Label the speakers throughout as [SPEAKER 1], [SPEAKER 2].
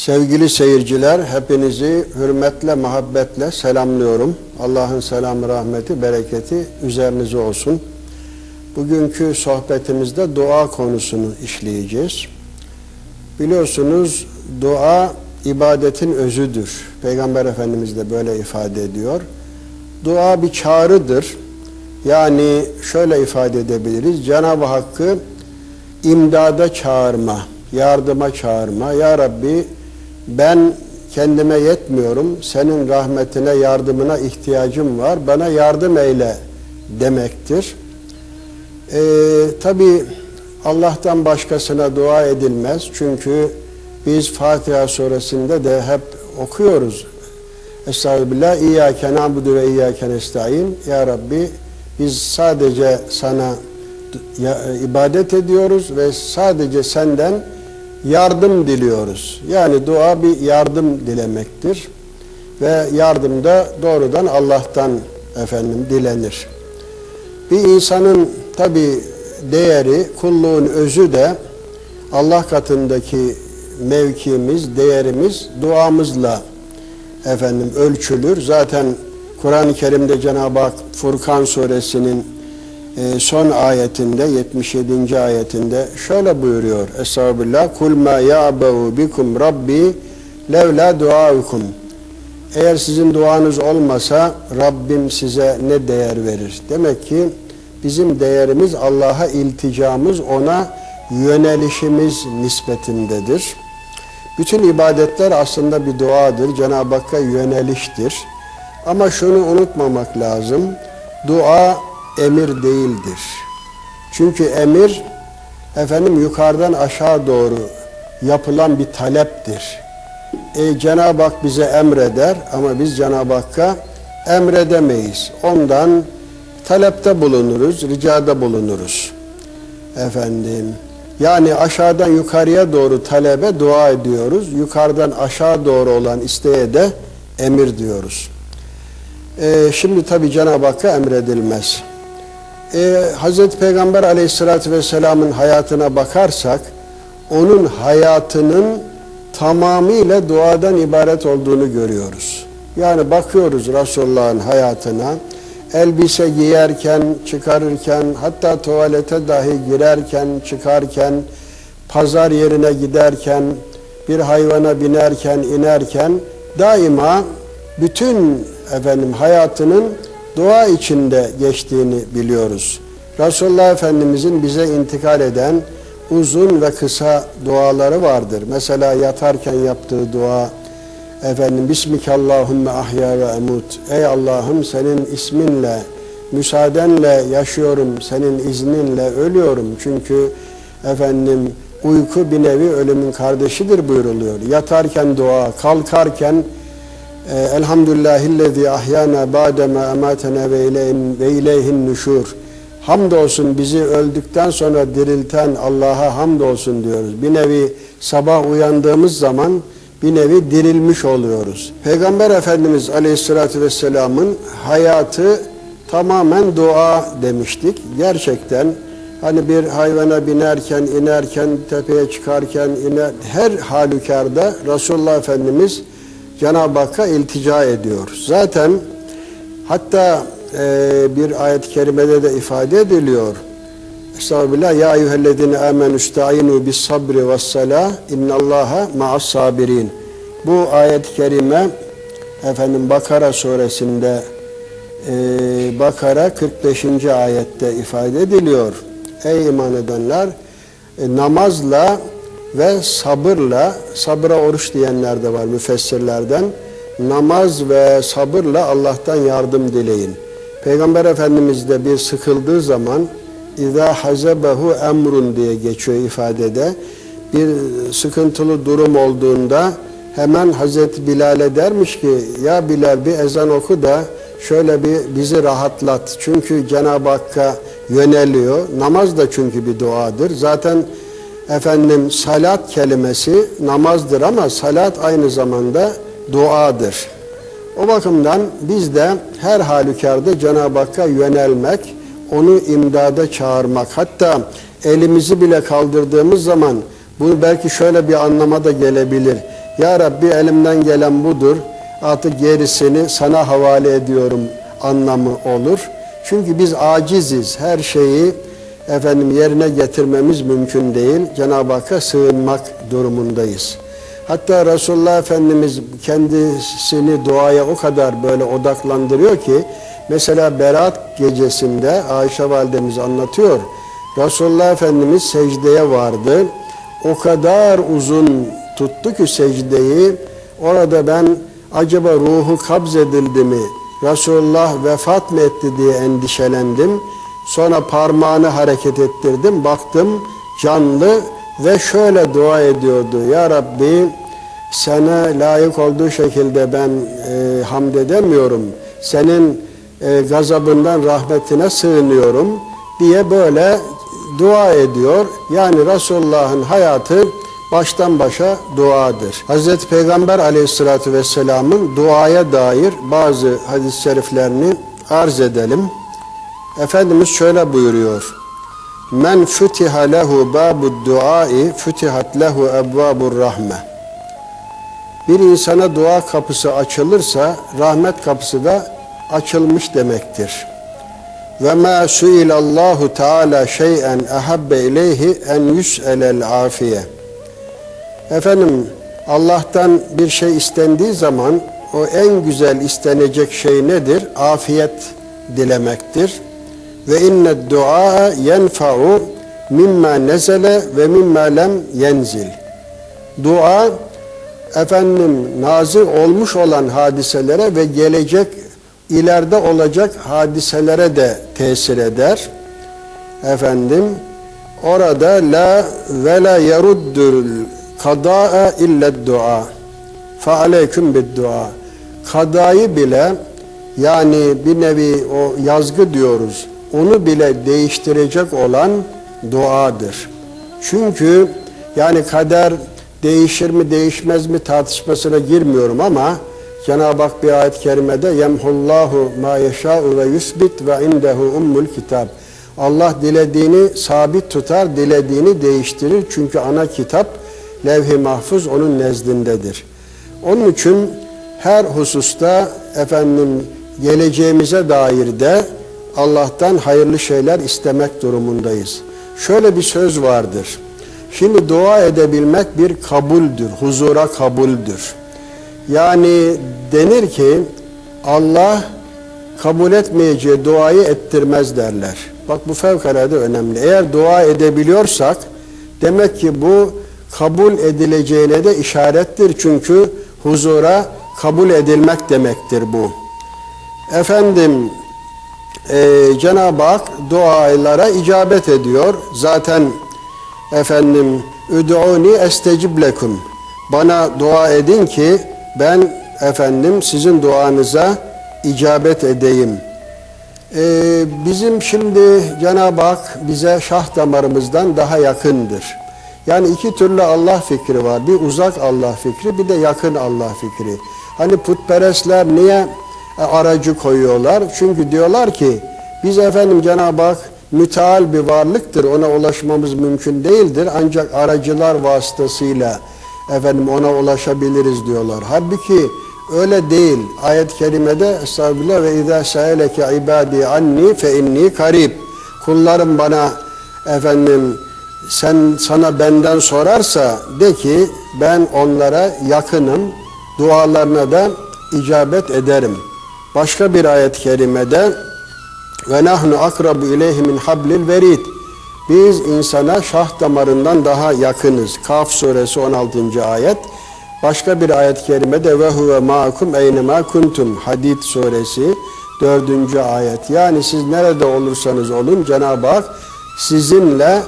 [SPEAKER 1] Sevgili seyirciler, hepinizi hürmetle, muhabbetle selamlıyorum. Allah'ın selamı, rahmeti, bereketi üzerinize olsun. Bugünkü sohbetimizde dua konusunu işleyeceğiz. Biliyorsunuz dua ibadetin özüdür. Peygamber Efendimiz de böyle ifade ediyor. Dua bir çağrıdır. Yani şöyle ifade edebiliriz. Cenab-ı Hakk'ı imdada çağırma, yardıma çağırma. Ya Rabbi ben kendime yetmiyorum. Senin rahmetine, yardımına ihtiyacım var. Bana yardım eyle demektir. Ee, Tabi Allah'tan başkasına dua edilmez. Çünkü biz Fatiha suresinde de hep okuyoruz. Estağfirullah. İyyâke na'budu ve iyyâke nesta'in. Ya Rabbi biz sadece sana ibadet ediyoruz ve sadece senden yardım diliyoruz. Yani dua bir yardım dilemektir. Ve yardım da doğrudan Allah'tan efendim dilenir. Bir insanın tabi değeri, kulluğun özü de Allah katındaki mevkimiz, değerimiz duamızla efendim ölçülür. Zaten Kur'an-ı Kerim'de Cenab-ı Hak Furkan suresinin son ayetinde 77. ayetinde şöyle buyuruyor. Estağfirullah. Kul ma ya'beu bikum rabbi levla duaukum. Eğer sizin duanız olmasa Rabbim size ne değer verir? Demek ki bizim değerimiz Allah'a ilticamız, ona yönelişimiz nispetindedir. Bütün ibadetler aslında bir duadır. Cenab-ı Hakk'a yöneliştir. Ama şunu unutmamak lazım. Dua emir değildir. Çünkü emir efendim yukarıdan aşağı doğru yapılan bir taleptir. E, Cenab-ı Hak bize emreder ama biz Cenab-ı Hakk'a emredemeyiz. Ondan talepte bulunuruz, ricada bulunuruz. Efendim, yani aşağıdan yukarıya doğru talebe dua ediyoruz. Yukarıdan aşağı doğru olan isteğe de emir diyoruz. Ee, şimdi tabi Cenab-ı Hakk'a emredilmez. Ee, Hazreti Peygamber aleyhissalatü vesselamın hayatına bakarsak, onun hayatının tamamıyla duadan ibaret olduğunu görüyoruz. Yani bakıyoruz Resulullah'ın hayatına, elbise giyerken, çıkarırken, hatta tuvalete dahi girerken, çıkarken, pazar yerine giderken, bir hayvana binerken, inerken daima bütün efendim hayatının dua içinde geçtiğini biliyoruz. Resulullah Efendimizin bize intikal eden uzun ve kısa duaları vardır. Mesela yatarken yaptığı dua, efendim Bismikallahümme ahya ve emut. Ey Allah'ım senin isminle, müsaadenle yaşıyorum, senin izninle ölüyorum. Çünkü efendim uyku bir nevi ölümün kardeşidir buyuruluyor. Yatarken dua, kalkarken e, Elhamdülillahillezî ahyana ba'deme ematena ve, ileyhin nüşur. Hamdolsun bizi öldükten sonra dirilten Allah'a hamdolsun diyoruz. Bir nevi sabah uyandığımız zaman bir nevi dirilmiş oluyoruz. Peygamber Efendimiz Aleyhisselatü Vesselam'ın hayatı tamamen dua demiştik. Gerçekten hani bir hayvana binerken, inerken, tepeye çıkarken, iner, her halükarda Resulullah Efendimiz Cenab-ı Hakk'a iltica ediyor. Zaten hatta e, bir ayet-i kerimede de ifade ediliyor. Estağfirullah. Ya eyyühellezine amenü ista'inu bis sabri ve salah innallaha ma'as sabirin. Bu ayet-i kerime efendim Bakara suresinde e, Bakara 45. ayette ifade ediliyor. Ey iman edenler e, namazla ve sabırla sabıra oruç diyenler de var müfessirlerden. Namaz ve sabırla Allah'tan yardım dileyin. Peygamber Efendimiz de bir sıkıldığı zaman İza hazebehu emrun diye geçiyor ifadede. Bir sıkıntılı durum olduğunda hemen Hazreti Bilal'e dermiş ki ya Bilal bir ezan oku da şöyle bir bizi rahatlat. Çünkü Cenab-ı Hakk'a yöneliyor. Namaz da çünkü bir duadır. Zaten efendim salat kelimesi namazdır ama salat aynı zamanda duadır. O bakımdan biz de her halükarda Cenab-ı Hakk'a yönelmek, onu imdada çağırmak. Hatta elimizi bile kaldırdığımız zaman bu belki şöyle bir anlama da gelebilir. Ya Rabbi elimden gelen budur. Artık gerisini sana havale ediyorum anlamı olur. Çünkü biz aciziz. Her şeyi efendim yerine getirmemiz mümkün değil. Cenab-ı Hakk'a sığınmak durumundayız. Hatta Resulullah Efendimiz kendisini duaya o kadar böyle odaklandırıyor ki mesela Berat gecesinde Ayşe validemiz anlatıyor. Resulullah Efendimiz secdeye vardı. O kadar uzun tuttu ki secdeyi. Orada ben acaba ruhu kabzedildi mi? Resulullah vefat mı etti diye endişelendim. Sonra parmağını hareket ettirdim. Baktım canlı ve şöyle dua ediyordu. Ya Rabbi sana layık olduğu şekilde ben e, hamd edemiyorum. Senin e, gazabından rahmetine sığınıyorum diye böyle dua ediyor. Yani Resulullah'ın hayatı baştan başa duadır. Hazreti Peygamber aleyhissalatü vesselamın duaya dair bazı hadis-i şeriflerini arz edelim. Efendimiz şöyle buyuruyor. Men futiha lehu babu duai futihat lehu ebvabur rahme. Bir insana dua kapısı açılırsa rahmet kapısı da açılmış demektir. Ve ma suilallahu Teala şey'en ahabbe ileyhi en yus'elel afiye. Efendim Allah'tan bir şey istendiği zaman o en güzel istenecek şey nedir? Afiyet dilemektir. Ve inne dua yenfa'u mimma nezele ve mimma lem yenzil. Dua efendim nazil olmuş olan hadiselere ve gelecek ileride olacak hadiselere de tesir eder. Efendim orada la ve la yeruddul kadaa illa dua. Fe aleyküm bid dua. Kadayı bile yani bir nevi o yazgı diyoruz. Onu bile değiştirecek olan duadır. Çünkü yani kader değişir mi değişmez mi tartışmasına girmiyorum ama Cenab-ı Hak bir ayet-i kerimede yemhullahu ma yeşâ'u ve yusbit ve indehu ummul kitab. Allah dilediğini sabit tutar, dilediğini değiştirir. Çünkü ana kitap levh-i mahfuz onun nezdindedir. Onun için her hususta efendim geleceğimize dair de Allah'tan hayırlı şeyler istemek durumundayız. Şöyle bir söz vardır. Şimdi dua edebilmek bir kabuldür, huzura kabuldür. Yani denir ki Allah kabul etmeyeceği duayı ettirmez derler. Bak bu fevkalade önemli. Eğer dua edebiliyorsak demek ki bu kabul edileceğine de işarettir. Çünkü huzura kabul edilmek demektir bu. Efendim e, Cenab-ı Hak dualara icabet ediyor. Zaten efendim üd'uni estecib lekum. Bana dua edin ki ben efendim sizin duanıza icabet edeyim. Ee, bizim şimdi Cenab-ı Hak bize şah damarımızdan daha yakındır. Yani iki türlü Allah fikri var. Bir uzak Allah fikri, bir de yakın Allah fikri. Hani putperestler niye e, aracı koyuyorlar? Çünkü diyorlar ki biz efendim Cenab-ı Hak müteal bir varlıktır. Ona ulaşmamız mümkün değildir. Ancak aracılar vasıtasıyla efendim ona ulaşabiliriz diyorlar. Halbuki öyle değil. Ayet-i kerimede Estağfirullah ve izâ sâeleke ibâdî anni fe inni karib. Kullarım bana efendim sen sana benden sorarsa de ki ben onlara yakınım. Dualarına da icabet ederim. Başka bir ayet-i kerimede ve nahnu akrabu ileyhi min hablil verid. Biz insana şah damarından daha yakınız. Kaf suresi 16. ayet. Başka bir ayet-i kerimede ve huve ma'akum eynema kuntum. Hadid suresi 4. ayet. Yani siz nerede olursanız olun Cenab-ı Hak sizinle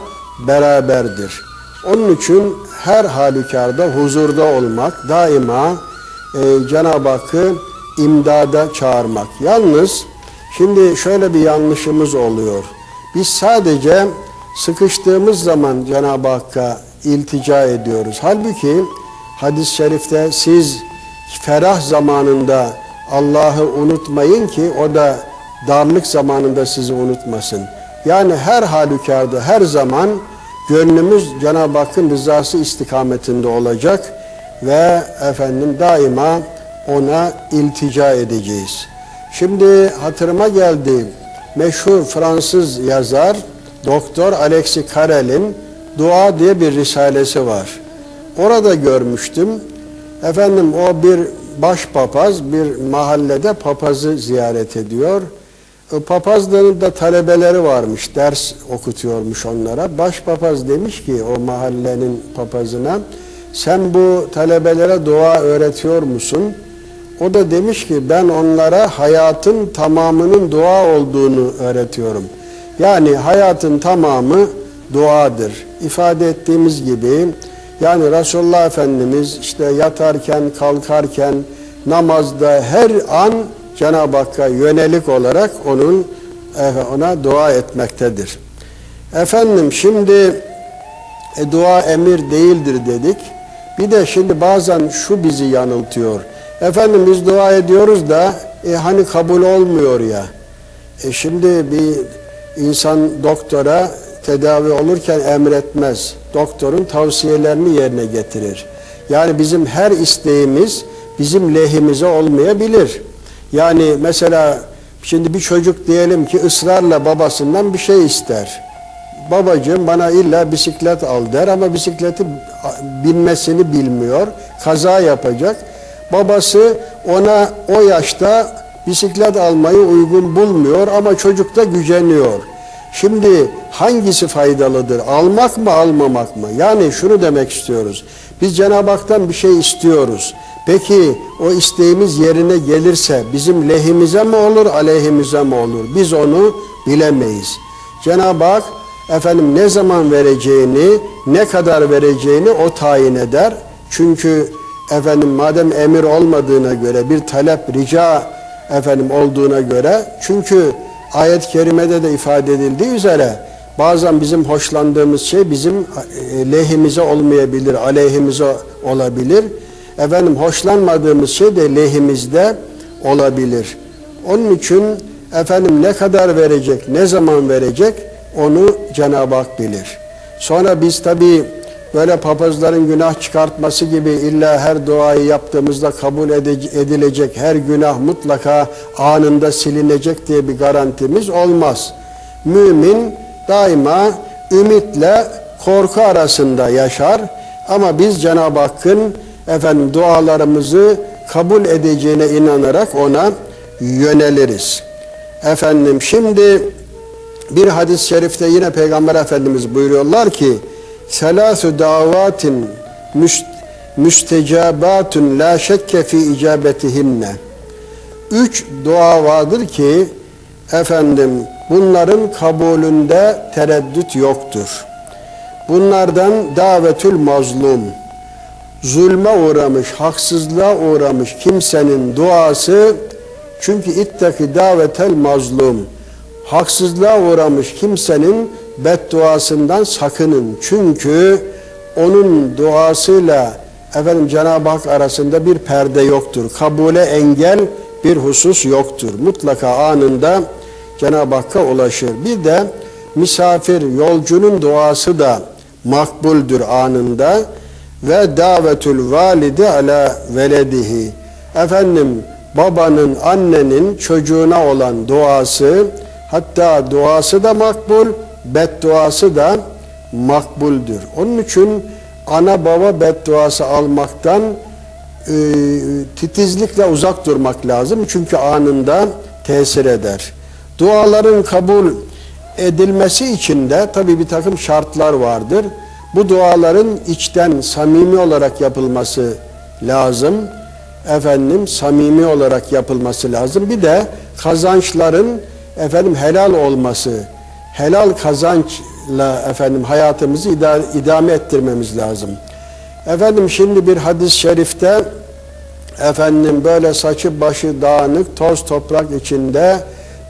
[SPEAKER 1] beraberdir. Onun için her halükarda huzurda olmak, daima e, Cenab-ı Hakk'ı imdada çağırmak. Yalnız şimdi şöyle bir yanlışımız oluyor. Biz sadece sıkıştığımız zaman Cenab-ı Hakk'a iltica ediyoruz. Halbuki hadis-i şerifte siz ferah zamanında Allah'ı unutmayın ki o da darlık zamanında sizi unutmasın. Yani her halükarda her zaman gönlümüz Cenab-ı Hakk'ın rızası istikametinde olacak ve efendim daima ona iltica edeceğiz. Şimdi hatırıma geldi meşhur Fransız yazar Doktor Alexis Carrel'in Dua diye bir risalesi var. Orada görmüştüm. Efendim o bir başpapaz bir mahallede papazı ziyaret ediyor. E, Papazların da talebeleri varmış, ders okutuyormuş onlara. Başpapaz demiş ki o mahallenin papazına, sen bu talebelere dua öğretiyor musun? O da demiş ki ben onlara hayatın tamamının dua olduğunu öğretiyorum. Yani hayatın tamamı duadır. İfade ettiğimiz gibi yani Resulullah Efendimiz işte yatarken, kalkarken, namazda her an Cenab-ı Hakk'a yönelik olarak onun ona dua etmektedir. Efendim şimdi e, dua emir değildir dedik. Bir de şimdi bazen şu bizi yanıltıyor. Efendim biz dua ediyoruz da e, hani kabul olmuyor ya. E, şimdi bir insan doktora tedavi olurken emretmez. Doktorun tavsiyelerini yerine getirir. Yani bizim her isteğimiz bizim lehimize olmayabilir. Yani mesela şimdi bir çocuk diyelim ki ısrarla babasından bir şey ister. Babacığım bana illa bisiklet al der ama bisikleti binmesini bilmiyor. Kaza yapacak. Babası ona o yaşta bisiklet almayı uygun bulmuyor ama çocuk da güceniyor. Şimdi hangisi faydalıdır? Almak mı almamak mı? Yani şunu demek istiyoruz. Biz Cenab-ı Hak'tan bir şey istiyoruz. Peki o isteğimiz yerine gelirse bizim lehimize mi olur, aleyhimize mi olur? Biz onu bilemeyiz. Cenab-ı Hak efendim ne zaman vereceğini, ne kadar vereceğini o tayin eder. Çünkü efendim madem emir olmadığına göre bir talep, rica efendim olduğuna göre çünkü ayet-i kerimede de ifade edildiği üzere bazen bizim hoşlandığımız şey bizim e, lehimize olmayabilir, aleyhimize olabilir. Efendim hoşlanmadığımız şey de lehimizde olabilir. Onun için efendim ne kadar verecek, ne zaman verecek onu Cenab-ı Hak bilir. Sonra biz tabi böyle papazların günah çıkartması gibi illa her duayı yaptığımızda kabul edilecek, her günah mutlaka anında silinecek diye bir garantimiz olmaz. Mümin daima ümitle korku arasında yaşar ama biz Cenab-ı Hakk'ın efendim dualarımızı kabul edeceğine inanarak ona yöneliriz. Efendim şimdi bir hadis-i şerifte yine Peygamber Efendimiz buyuruyorlar ki Selâsü davatin müstecabatun la şekke fi icabetihinne Üç dua vardır ki efendim bunların kabulünde tereddüt yoktur. Bunlardan davetül mazlum zulme uğramış, haksızlığa uğramış kimsenin duası çünkü ittaki davetel mazlum haksızlığa uğramış kimsenin bedduasından sakının. Çünkü onun duasıyla efendim Cenab-ı Hak arasında bir perde yoktur. Kabule engel bir husus yoktur. Mutlaka anında Cenab-ı Hakk'a ulaşır. Bir de misafir, yolcunun duası da makbuldür anında ve davetül validi ala veledihi. Efendim babanın, annenin çocuğuna olan duası hatta duası da makbul, bedduası da makbuldür. Onun için ana baba bedduası almaktan e, titizlikle uzak durmak lazım. Çünkü anında tesir eder. Duaların kabul edilmesi için de tabi bir takım şartlar vardır. Bu duaların içten samimi olarak yapılması lazım. Efendim samimi olarak yapılması lazım. Bir de kazançların efendim helal olması, helal kazançla efendim hayatımızı idame ettirmemiz lazım. Efendim şimdi bir hadis-i şerifte efendim böyle saçı başı dağınık toz toprak içinde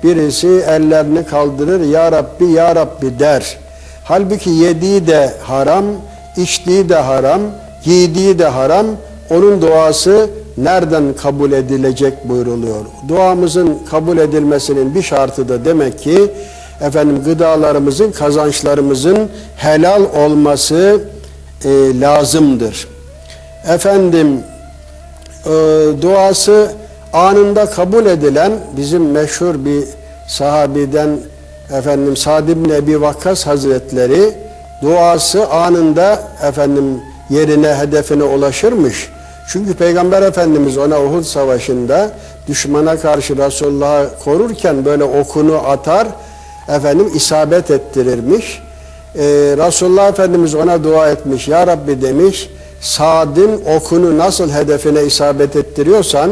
[SPEAKER 1] birisi ellerini kaldırır ya Rabbi ya Rabbi der. Halbuki yediği de haram, içtiği de haram, giydiği de haram. Onun duası nereden kabul edilecek buyruluyor. Duamızın kabul edilmesinin bir şartı da demek ki efendim gıdalarımızın, kazançlarımızın helal olması e, lazımdır. efendim e, duası anında kabul edilen bizim meşhur bir sahabiden efendim Sa'd ibn Ebi Vakkas Hazretleri duası anında efendim yerine hedefine ulaşırmış. Çünkü Peygamber Efendimiz ona Uhud Savaşı'nda düşmana karşı Resulullah'ı korurken böyle okunu atar efendim isabet ettirirmiş. Ee, Resulullah Efendimiz ona dua etmiş. Ya Rabbi demiş Sad'ın okunu nasıl hedefine isabet ettiriyorsan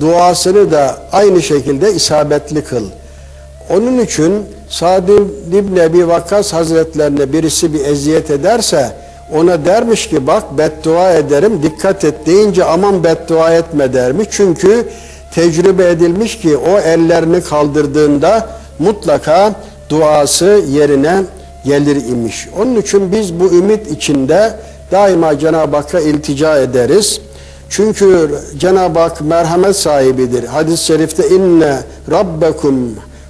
[SPEAKER 1] duasını da aynı şekilde isabetli kıl. Onun için Sa'd ibn Ebi Vakkas Hazretlerine birisi bir eziyet ederse ona dermiş ki bak beddua ederim dikkat et deyince aman beddua etme dermiş. Çünkü tecrübe edilmiş ki o ellerini kaldırdığında mutlaka duası yerine gelir imiş. Onun için biz bu ümit içinde daima Cenab-ı Hakk'a iltica ederiz. Çünkü Cenab-ı Hak merhamet sahibidir. Hadis-i şerifte inne rabbekum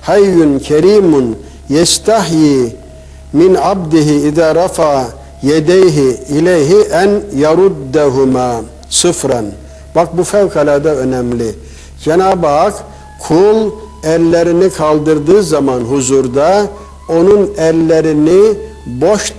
[SPEAKER 1] hayyun kerimun yestahyi min abdihi ida rafa yedeyhi ileyhi en yaruddehuma sıfran. Bak bu fevkalade önemli. Cenab-ı Hak kul ellerini kaldırdığı zaman huzurda onun ellerini boş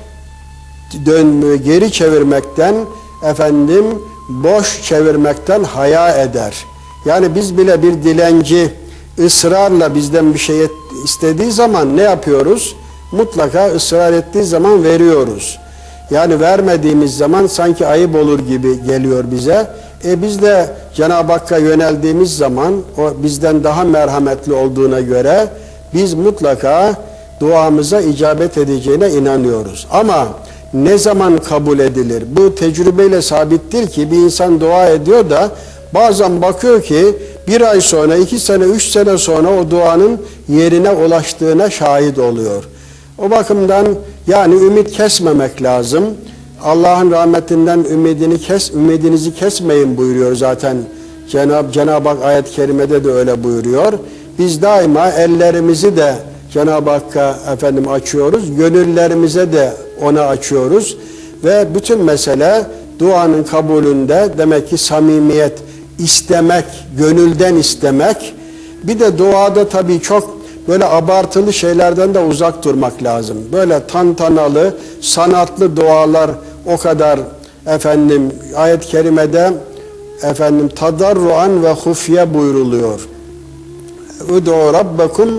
[SPEAKER 1] dönmü geri çevirmekten efendim boş çevirmekten haya eder. Yani biz bile bir dilenci ısrarla bizden bir şey istediği zaman ne yapıyoruz? Mutlaka ısrar ettiği zaman veriyoruz. Yani vermediğimiz zaman sanki ayıp olur gibi geliyor bize. E biz de Cenab-ı Hakk'a yöneldiğimiz zaman o bizden daha merhametli olduğuna göre biz mutlaka duamıza icabet edeceğine inanıyoruz. Ama ne zaman kabul edilir? Bu tecrübeyle sabittir ki bir insan dua ediyor da bazen bakıyor ki bir ay sonra, iki sene, üç sene sonra o duanın yerine ulaştığına şahit oluyor. O bakımdan yani ümit kesmemek lazım. Allah'ın rahmetinden ümidini kes, ümidinizi kesmeyin buyuruyor zaten. Cenab Cenab-ı Hak ayet-i kerimede de öyle buyuruyor. Biz daima ellerimizi de Cenab-ı Hakk'a efendim açıyoruz. Gönüllerimize de ona açıyoruz. Ve bütün mesele duanın kabulünde demek ki samimiyet istemek, gönülden istemek. Bir de duada tabii çok böyle abartılı şeylerden de uzak durmak lazım. Böyle tantanalı, sanatlı dualar o kadar efendim ayet-i kerimede efendim tadarruan ve hufye buyruluyor. Udu rabbekum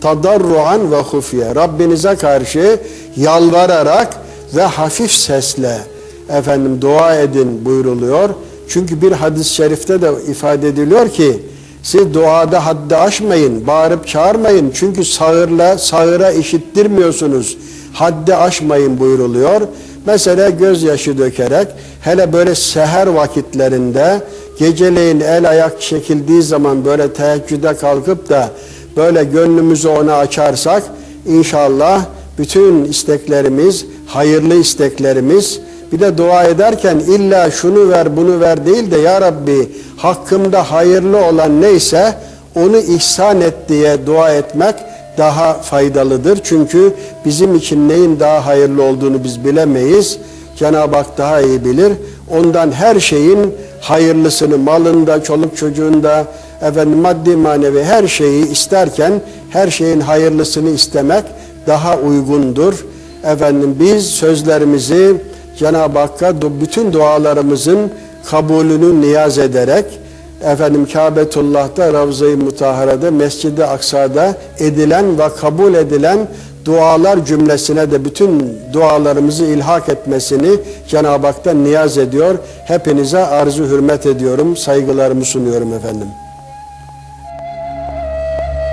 [SPEAKER 1] tadarruan ve hufye. Rabbinize karşı yalvararak ve hafif sesle efendim dua edin buyruluyor. Çünkü bir hadis-i şerifte de ifade ediliyor ki siz duada haddi aşmayın, bağırıp çağırmayın. Çünkü sağırla sağıra işittirmiyorsunuz. Haddi aşmayın buyruluyor. Mesela gözyaşı dökerek hele böyle seher vakitlerinde geceleyin el ayak çekildiği zaman böyle teheccüde kalkıp da böyle gönlümüzü ona açarsak inşallah bütün isteklerimiz, hayırlı isteklerimiz bir de dua ederken illa şunu ver bunu ver değil de ya Rabbi hakkımda hayırlı olan neyse onu ihsan et diye dua etmek daha faydalıdır. Çünkü bizim için neyin daha hayırlı olduğunu biz bilemeyiz. Cenab-ı Hak daha iyi bilir. Ondan her şeyin hayırlısını malında, çoluk çocuğunda, efendim maddi manevi her şeyi isterken her şeyin hayırlısını istemek daha uygundur. Efendim biz sözlerimizi Cenab-ı Hakk'a bütün dualarımızın kabulünü niyaz ederek efendim Kabetullah'ta, Ravza-i Mutahara'da, Mescid-i Aksa'da edilen ve kabul edilen dualar cümlesine de bütün dualarımızı ilhak etmesini Cenab-ı Hak'tan niyaz ediyor. Hepinize arzu hürmet ediyorum, saygılarımı sunuyorum efendim.